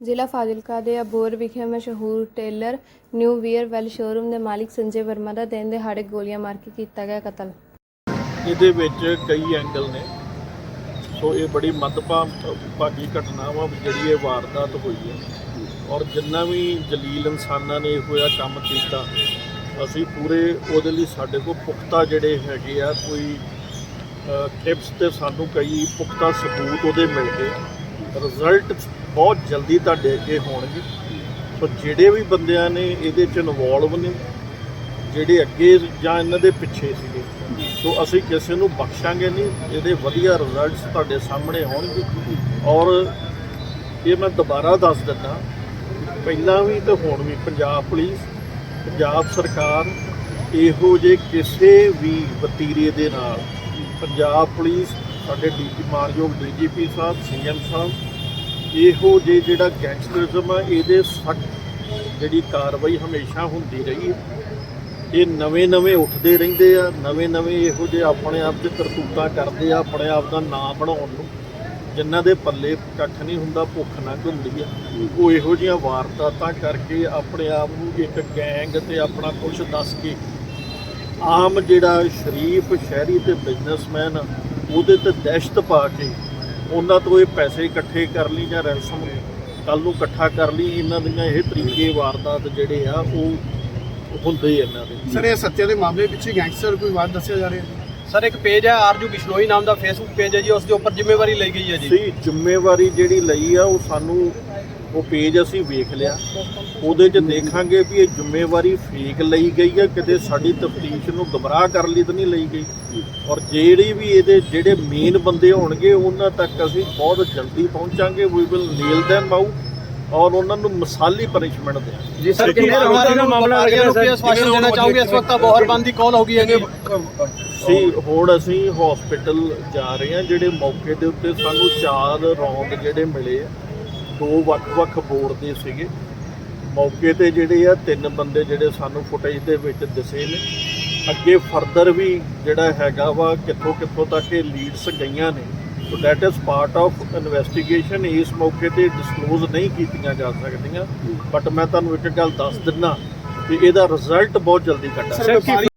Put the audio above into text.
ਜ਼ਿਲ੍ਹਾ ਫਾਜ਼ਿਲਕਾ ਦੇ ਅਬੋਰ ਵਿਖੇ ਮਸ਼ਹੂਰ tailor new wear well showroom ਦੇ ਮਾਲਿਕ ਸੰਜੇ ਵਰਮਾ ਦਾ ਦਿਨ ਦਿਹਾੜੇ ਗੋਲੀਆਂ ਮਾਰ ਕੇ ਕੀਤਾ ਗਿਆ ਕਤਲ। ਇਹਦੇ ਵਿੱਚ ਕਈ ਐਂਗਲ ਨੇ। ਸੋ ਇਹ ਬੜੀ ਮੱਦਭਾਗੀ ਘਟਨਾ ਵਾ ਜਿਹੜੀ ਇਹ ਵਾਰਦਾਤ ਹੋਈ ਹੈ। ਔਰ ਜਿੰਨਾ ਵੀ ਜਲੀਲ ਇਨਸਾਨਾਂ ਨੇ ਇਹੋ ਕੰਮ ਕੀਤਾ, ਅਸੀਂ ਪੂਰੇ ਉਹਦੇ ਲਈ ਸਾਡੇ ਕੋਲ ਪੁਖਤਾ ਜਿਹੜੇ ਹੈਗੇ ਆ, ਕੋਈ ਟਿਪਸ ਤੇ ਸਾਨੂੰ ਕਈ ਪੁਖਤਾ ਸਬੂਤ ਉਹਦੇ ਮਿਲ ਗਏ। ਰਿਜ਼ਲਟ ਬਹੁਤ ਜਲਦੀ ਤੁਹਾਡੇ ਅੱਗੇ ਹੋਣਗੇ। ਸੋ ਜਿਹੜੇ ਵੀ ਬੰਦਿਆਂ ਨੇ ਇਹਦੇ ਚ ਇਨਵੋਲਵ ਨੇ, ਜਿਹੜੇ ਅੱਗੇ ਜਾਂ ਇਹਨਾਂ ਦੇ ਪਿੱਛੇ ਸੀਗੇ, ਸੋ ਅਸੀਂ ਕਿਸੇ ਨੂੰ ਬਖਸ਼ਾਂਗੇ ਨਹੀਂ। ਇਹਦੇ ਵਧੀਆ ਰਿਜ਼ਲਟਸ ਤੁਹਾਡੇ ਸਾਹਮਣੇ ਆਉਣਗੇ। ਔਰ ਇਹ ਮੈਂ ਦੁਬਾਰਾ ਦੱਸ ਦਿੰਦਾ, ਪਹਿਲਾਂ ਵੀ ਤੇ ਹੁਣ ਵੀ ਪੰਜਾਬ ਪੁਲਿਸ, ਪੰਜਾਬ ਸਰਕਾਰ ਇਹੋ ਜੇ ਕਿਸੇ ਵੀ ਵਤੀਰੇ ਦੇ ਨਾਲ ਪੰਜਾਬ ਪੁਲਿਸ ਸਾਡੇ ਡੀਜੀ ਮਾਨਯੋਗ ਡੀਜੀਪੀ ਸਾਹਿਬ, ਸੀਐਮ ਸਾਹਿਬ, ਇਹੋ ਜੇ ਜਿਹੜਾ ਗੈਂਗਸਟਰਿਜ਼ਮ ਆ, ਇਹਦੇ ਸਖਤ ਜਿਹੜੀ ਕਾਰਵਾਈ ਹਮੇਸ਼ਾ ਹੁੰਦੀ ਰਹੀ ਹੈ। ਇਹ ਨਵੇਂ ਨਵੇਂ ਉੱਠਦੇ ਰਹਿੰਦੇ ਆ, ਨਵੇਂ ਨਵੇਂ ਇਹੋ ਜਿਹੇ ਆਪਣੇ ਆਪ 'ਤੇ ਕਰਤੂਤਾਂ ਕਰਦੇ ਆ, ਆਪਣੇ ਆਪ ਦਾ ਨਾਂ ਬਣਾਉਣ ਨੂੰ। ਜਿਨ੍ਹਾਂ ਦੇ ਪੱਲੇ ਕੱਖ ਨਹੀਂ ਹੁੰਦਾ, ਭੁੱਖ ਨਾ ਹੁੰਦੀ ਆ। ਉਹ ਇਹੋ ਜਿਹੀਆਂ ਵਾਰਦਾਤਾਂ ਕਰਕੇ ਆਪਣੇ ਆਪ ਨੂੰ ਇੱਕ ਗੈਂਗ ਤੇ ਆਪਣਾ ਕੁਝ ਦੱਸ ਕੇ ਆਮ ਜਿਹੜਾ ਸ਼ਰੀਫ ਸ਼ਹਿਰੀ ਤੇ ਬਿਜ਼ਨਸਮੈਨ ਉਹਦੇ ਤੇ ਦਹਿਸ਼ਤ ਪਾ ਕੇ ਉਹਨਾਂ ਤੋਂ ਇਹ ਪੈਸੇ ਇਕੱਠੇ ਕਰ ਲਈ ਜਾਂ ਰੈਂਸਮ ਕੱਲ ਨੂੰ ਇਕੱਠਾ ਕਰ ਲਈ ਇਹਨਾਂ ਦੀਆਂ ਇਹ ਤਰੀਕੇ ਵਾਰਦਾਤ ਜਿਹੜੇ ਆ ਉਹ ਹੁੰਦੇ ਇਹਨਾਂ ਦੇ। ਸਰ ਇਹ ਸੱਤਿਆ ਦੇ ਮਾਮਲੇ ਪਿੱਛੇ ਗੈਂਗਸਟਰ ਕੋਈ ਬਾਤ ਦੱਸਿਆ ਜਾ ਰਿਹਾ? ਹੈ ਸਰ ਇੱਕ ਪੇਜ ਹੈ ਆਰਜੂ ਬਿਸ਼ਨੋਈ ਨਾਮ ਦਾ ਫੇਸਬੁੱਕ ਪੇਜ ਹੈ ਜੀ ਉਸ ਦੇ ਉੱਪਰ ਜ਼ਿੰਮੇਵਾਰੀ ਲਈ ਗਈ ਹੈ ਜੀ। ਸੀ ਜ਼ਿੰਮੇਵਾਰੀ ਜਿਹੜੀ ਲਈ ਆ ਉਹ ਸਾਨੂੰ ਉਹ ਪੇਜ ਅਸੀਂ ਵੇਖ ਲਿਆ। ਉਹਦੇ 'ਚ ਦੇਖਾਂਗੇ ਵੀ ਇਹ ਜ਼ਿੰਮੇਵਾਰੀ ਫੇਕ ਲਈ ਗਈ ਆ ਕਿਤੇ ਸਾਡੀ ਤਫਤੀਸ਼ ਨੂੰ ਗਮਰਾਹ ਕਰਨ ਲਈ ਤਾਂ ਨਹੀਂ ਲਈ ਗਈ। ਔਰ ਜਿਹੜੀ ਵੀ ਇਹਦੇ ਜਿਹੜੇ ਮੇਨ ਬੰਦੇ ਹੋਣਗੇ ਉਹਨਾਂ ਤੱਕ ਅਸੀਂ ਬਹੁਤ ਜਲਦੀ ਪਹੁੰਚਾਂਗੇ। We will nail them out ਔਰ ਉਹਨਾਂ ਨੂੰ ਮਿਸਾਲੀ ਪਨਿਸ਼ਮੈਂਟ ਦੇਵਾਂਗੇ ਜੀ ਸਰ ਕਿੰਨੇ ਰਮਾਰੇ ਦਾ ਮਾਮਲਾ ਲੱਗਿਆ ਸਰ? ਆਸ਼ਵਾਸਨ ਦੇਣਾ ਚਾਹੂੰਗੇ ਇਸ ਵਕਤ ਬੋਹਰ ਬੰਦ ਦੀ ਕਾਲ ਹੋ ਗਈ ਹੈ ਜੀ ਸੀ ਹੁਣ ਅਸੀਂ ਹਸਪੀਟਲ ਜਾ ਰਹੇ ਹਾਂ ਜਿਹੜੇ ਮੌਕੇ ਦੇ ਉੱਤੇ ਸਾਨੂੰ ਚਾਰ ਰੌਂਦ ਜਿਹੜੇ ਮਿਲੇ ਆ। ਦੋ ਵੱਖ-ਵੱਖ ਬੋਰਡ ਦੇ ਸੀਗੇ। ਮੌਕੇ ਤੇ ਜਿਹੜੇ ਆ, ਤਿੰਨ ਬੰਦੇ ਜਿਹੜੇ ਸਾਨੂੰ ਫੁਟੇਜ ਦੇ ਵਿੱਚ ਦਿਸੇ ਨੇ। ਅੱਗੇ ਫਰਦਰ ਵੀ ਜਿਹੜਾ ਹੈਗਾ ਵਾ, ਕਿੱਥੋਂ ਕਿੱਥੋਂ ਤੱਕ ਇਹ ਲੀਡਸ ਗਈਆਂ ਨੇ। So that is part of investigation ਇਸ ਮੌਕੇ ਤੇ ਡਿਸਕਲੋਜ਼ ਨਹੀਂ ਕੀਤੀਆਂ ਜਾ ਸਕਦੀਆਂ। ਬਟ ਮੈਂ ਤੁਹਾਨੂੰ ਇੱਕ ਗੱਲ ਦੱਸ ਦਿੰਦਾ ਕਿ ਇਹਦਾ ਰਿਜ਼ਲਟ ਬਹੁਤ ਜਲਦੀ ਕੱਢਾਂਗੇ। ਸਰ